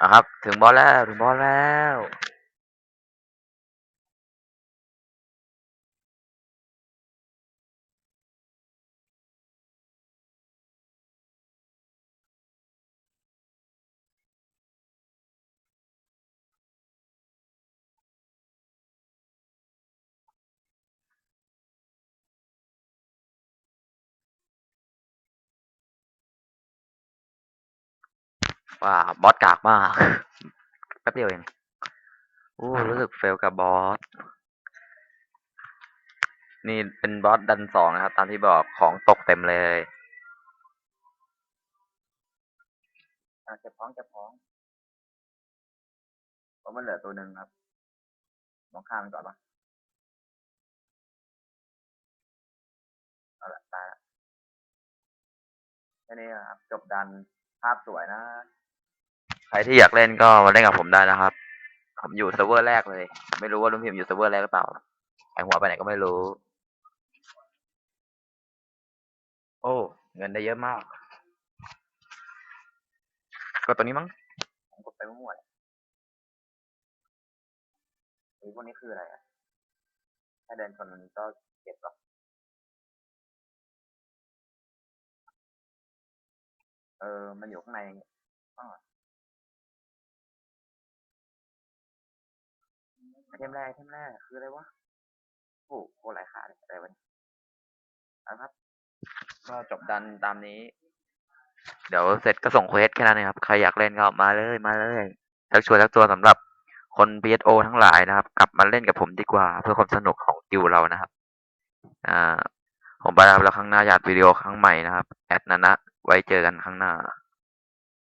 อะครับ ถึงบอสแล้ว ถึงบอสแล้ว ว่าบอสกากมาก แป๊บเดียวเองอู้รู้สึกเฟลกับบอส นี่เป็นบอสดันสองนะครับ ตามที่บอกของตกเต็มเลยอะเก็บของเก็บของเพราะมันเหลือตัวหนึ่งครับมองข้ามมันก่อนปะเอาละตายละแค่นี้นะครับ จบดันภาพสวยนะ ใครที่อยากเล่นก็มาเล่นกับผมได้นะครับ ผมอยู่เซิร์ฟเวอร์แรกเลย ไม่รู้ว่าลุงพิมอยู่เซิร์ฟเวอร์แรกหรือเปล่าไอหัวไปไหนก็ไม่รู้ โอ้ เงินได้เยอะมาก ก็ตัวนี้มั้งผมกดไปมั่วๆเลยไอ้พวกนี้คืออะไรอะแค่เดินชนมันก็เก็บหรอกเออ มันอยู่ข้างในอ้อ ไอเทมแรกไอเทมแรกคืออะไรวะโอ้โหหลายขาเลยอะไรวะนี่ยเอาครับ ก็จบดันตามนี้ เดี๋ยวเสร็จก็ส่งเควสแค่นั้นเองครับ ใครอยากเล่นก็มาเลยมาเลยทักชวนทักตัวสำหรับคน PSO ทั้งหลายนะครับ กลับมาเล่นกับผมดีกว่า เพื่อความสนุกของกิวเรานะครับ อ่า ผมไปแล้วแล้วครั้งหน้าอยากวิดีโอครั้งใหม่นะครับ แอดนานะ ไว้เจอกันครั้งหน้า